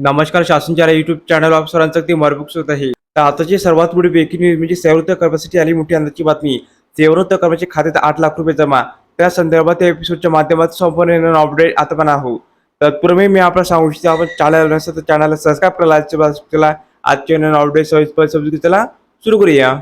नमस्कार शासनच्या YouTube channel of सरांचं ते मरबुक होत आहे. तर आताची सर्वात मोठी ब्रेकिंग न्यूज म्हणजे सेवृत्त कर्मासाठी आली मोठी अंदाची बातमी. सेवृत्त कर्माच्या खात्यात आठ लाख रुपये जमा. त्या संदर्भात या एपिसोडच्या माध्यमात संपूर्ण अपडेट आता पण आहो तत्पूर्वी मी आपल्याला सांगू इच्छितो आपण चॅनल नसेल तर चॅनलला सबस्क्राईब करायला केला आजचे अपडेट समजून चला सुरू करूया.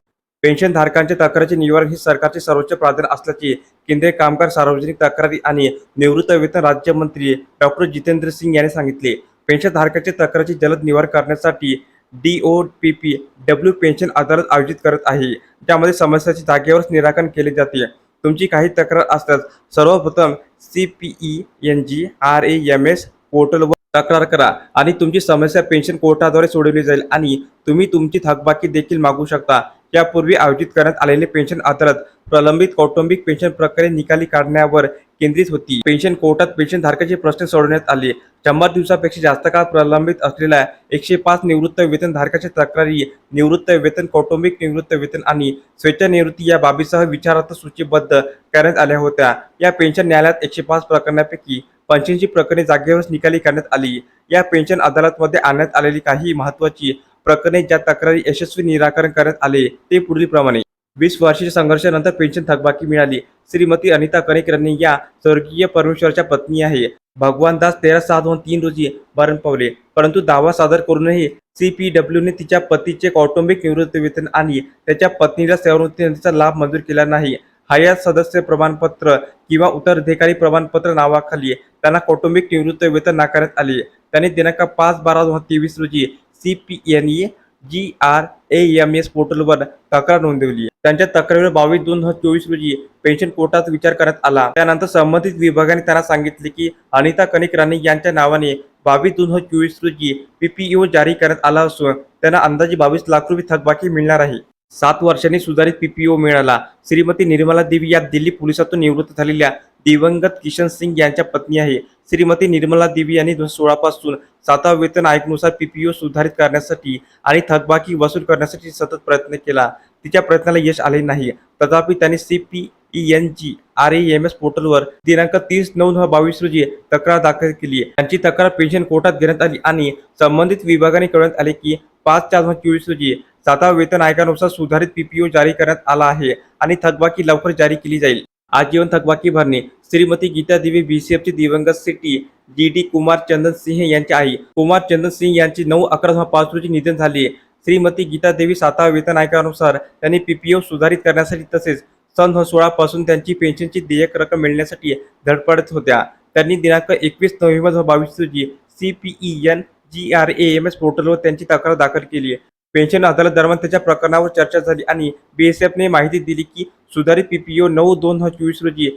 पेन्शन धारकांच्या तक्रारीचे निवारण हे सरकारचे सर्वोच्च प्राधान्य असल्याचे केंद्रीय कामगार सार्वजनिक तक्रारी आणि निवृत्त वेतन राज्यमंत्री डॉक्टर जितेंद्र सिंग यांनी सांगितले. पेन्शन धारकांच्या तक्रारची जलद निवार करण्यासाठी D O P P W pension अदालत आयोजित करत आहे. ज्यामध्ये समस्याचे जागेवरच निराकरण केले जाते. तुमची काही तक्रार असल्यास सर्वप्रथम C P E N G R A M S पोर्टलवर तक्रार करा आणि तुमची समस्या पेन्शन कोर्टाद्वारे सोडवली जाईल आणि तुम्ही तुमची थकबाकी देखील मागू शकता. यापूर्वी आयोजित करण्यात आलेले पेन्शन अदालत प्रलंबित कौटुंबिक पेन्शन प्रकरणे निकाली काढण्यावर केंद्रित होती. पेन्शन कोर्टात पेन्शन धारकाचे प्रश्न सोडवण्यात आले. शंभर दिवसापेक्षा जास्त काळ प्रलंबित असलेल्या एकशे पाच निवृत्त वेतन धारकाच्या तक्रारी निवृत्त वेतन कौटुंबिक निवृत्त वेतन आणि स्वेच्छानिवृत्ती या बाबीसह विचारार्थ सूचीबद्ध करण्यात आल्या होत्या. या पेन्शन न्यायालयात एकशे पाच प्रकरणापैकी पंच्याऐंशी प्रकरणे जागेवरच निकाली काढण्यात आली. या पेन्शन अदालतमध्ये आणण्यात आलेली काही महत्वाची प्रकरणे ज्या तक्रारी यशस्वी निराकरण करण्यात आले ते पुढील प्रमाणे वीस वर्षाच्या संघर्षानंतर पेन्शन थकबाकी मिळाली. श्रीमती अनिता कणिक या स्वर्गीय परमेश्वरच्या पत्नी आहे. भगवान दास तेरा सात दोन तीन रोजी मरण पावले. परंतु दावा सादर करूनही सी पी डब्ल्यूने तिच्या पतीचे कौटुंबिक निवृत्ती वेतन आणि त्याच्या पत्नीला सेवानिवृत्तीचा लाभ मंजूर केला नाही. हयात सदस्य प्रमाणपत्र किंवा उत्तराधिकारी प्रमाणपत्र नावाखाली त्यांना कौटुंबिक निवृत्त वेतन नाकारण्यात आले. त्यांनी दिनांक पाच बारा दोन हजार तेवीस रोजी C P N E G R A M S पोर्टलवर तक्रार नोंदवली. त्यांच्या तक्रारीवर बावीस दोन हजार चोवीस रोजी पेन्शन कोर्टात विचार करण्यात आला. त्यानंतर संबंधित विभागाने त्यांना सांगितले की अनिता कनिक राणे यांच्या नावाने बावीस दोन हजार चोवीस रोजी पीपीओ जारी करण्यात आला असून त्यांना अंदाजे बावीस लाख रुपये थकबाकी मिळणार आहे. सात वर्षांनी सुधारित पीपीओ मिळाला. श्रीमती निर्मला देवी या दिल्ली पोलिसातून निवृत्त झालेल्या दिवंगत किशन सिंग यांच्या पत्नी आहे. श्रीमती निर्मला देवी यांनी दोन सोळा पासून सातवा वेतन आयोगनुसार पीपीओ सुधारित करण्यासाठी आणि थकबाकी वसूल करण्यासाठी सतत प्रयत्न केला. तिच्या प्रयत्नाला यश आले नाही. तथापि त्यांनी C P E N G R A M S पोर्टलवर दिनांक तीस नऊ हजार बावीस रोजी तक्रार दाखल केली. त्यांची तक्रार पेन्शन कोर्टात घेण्यात आली आणि संबंधित विभागाने कळवण्यात आले की पाच चार दोन हजार चोवीस रोजी सातवा वेतन आयोगानुसार सुधारित पीपीओ जारी करण्यात आला आहे आणि थकबाकी लवकर जारी केली जाईल. आजीवन थकबाकी भरणे. श्रीमती गीता देवी बीसीएफची दिवंगत city D D Kumar Chandan Singh यांची आई. कुमार चंदन सिंह यांची नऊ अकरा पाच रोजी निधन झाले. श्रीमती गीता देवी सातवा वेतन आयोगानुसार त्यांनी पीपीओ सुधारित करण्यासाठी तसेच सन दोन सोळा पासून त्यांची पेन्शनची देयक रक्कम मिळण्यासाठी धडपडत होत्या. त्यांनी दिनांक एकवीस नोव्हेंबर दोन हजार बावीस रोजी C P E N G R A M S पोर्टलवर त्यांची तक्रार दाखल केली. पेन्शन अदालत दरम्यान त्याच्या प्रकरणावर चर्चा झाली आणि बीएसएफने माहिती दिली की सुधारित पीपीओ नऊ दोन हजार चोवीस रोजी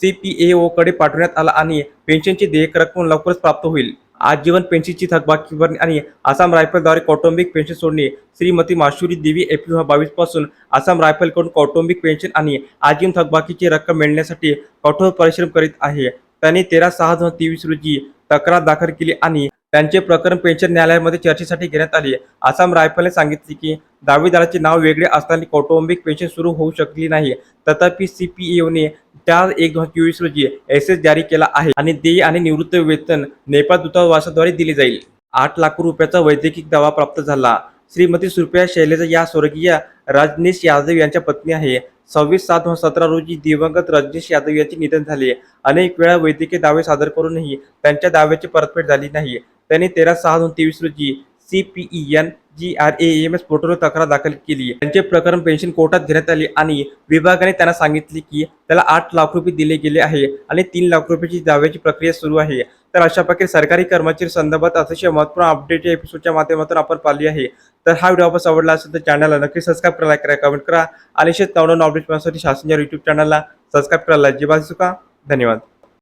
सीपीएओ कडे पाठवण्यात आला आणि पेन्शनची देयक रक्कम लवकरच प्राप्त होईल. आजीवन पेन्शनची थकबाकी भरणे आणि आसाम रायफलद्वारे कौटुंबिक पेन्शन सोडणे. श्रीमती माशुरी देवी एप्रिल बावीसपासून आसाम रायफलकडून कौटुंबिक पेन्शन आणि आजीवन थकबाकीची रक्कम मिळण्यासाठी कठोर परिश्रम करीत आहे. त्यांनी तेरा सहा दोन हजार तेवीस रोजी तक्रार दाखल केली आणि त्यांचे प्रकरण पेन्शन न्यायालयामध्ये चर्चेसाठी घेण्यात आले आसाम रायफलने सांगितले की दावेदाराचे नाव वेगळे असताना कौटुंबिक पेन्शन सुरू होऊ शकली नाही. तथापि सी पी एने चार एक दोन हजार चोवीस रोजी एस एस जारी केला आहे आणि देय आणि निवृत्त वेतन नेपाळ दूतावासाद्वारे दिले जाईल. आठ लाख रुपयाचा वैद्यकीय दावा प्राप्त झाला. श्रीमती सुप्रिया शैलेजा या स्वर्गीय रजनीश यादव यांच्या पत्नी आहे. सव्वीस सात दोन हजार सतरा रोजी दिवंगत रजनीश यादव यांचे निधन झाले. अनेक वेळा वैद्यकीय दावे सादर करूनही त्यांच्या दाव्याची परतफेड झाली नाही. त्यांनी तेरा सहा दोन तेवीस रोजी C P E N G R A M S पोर्टलवर तक्रार दाखल केली. त्यांचे प्रकरण पेन्शन कोर्टात घेण्यात आले आणि विभागाने त्यांना सांगितले की त्याला आठ लाख रुपये दिले गेले आहे आणि तीन लाख रुपयाची दाव्याची प्रक्रिया सुरू आहे. तर अशा प्रकारे सरकारी कर्मचारी संदर्भात अतिशय महत्त्वपूर्ण अपडेट या एपिसोडच्या माध्यमातून आपण पाहिली आहे. तर हा व्हिडिओ आपण आवडला असेल तर चॅनलला नक्की सबस्क्राईब करा लाईक करा कमेंट करा आणि शेत नवनवीन अपडेट पाहण्यासाठी शासनच्या युट्यूब चॅनलला सबस्क्राईब करायला अजिबात चुका धन्यवाद.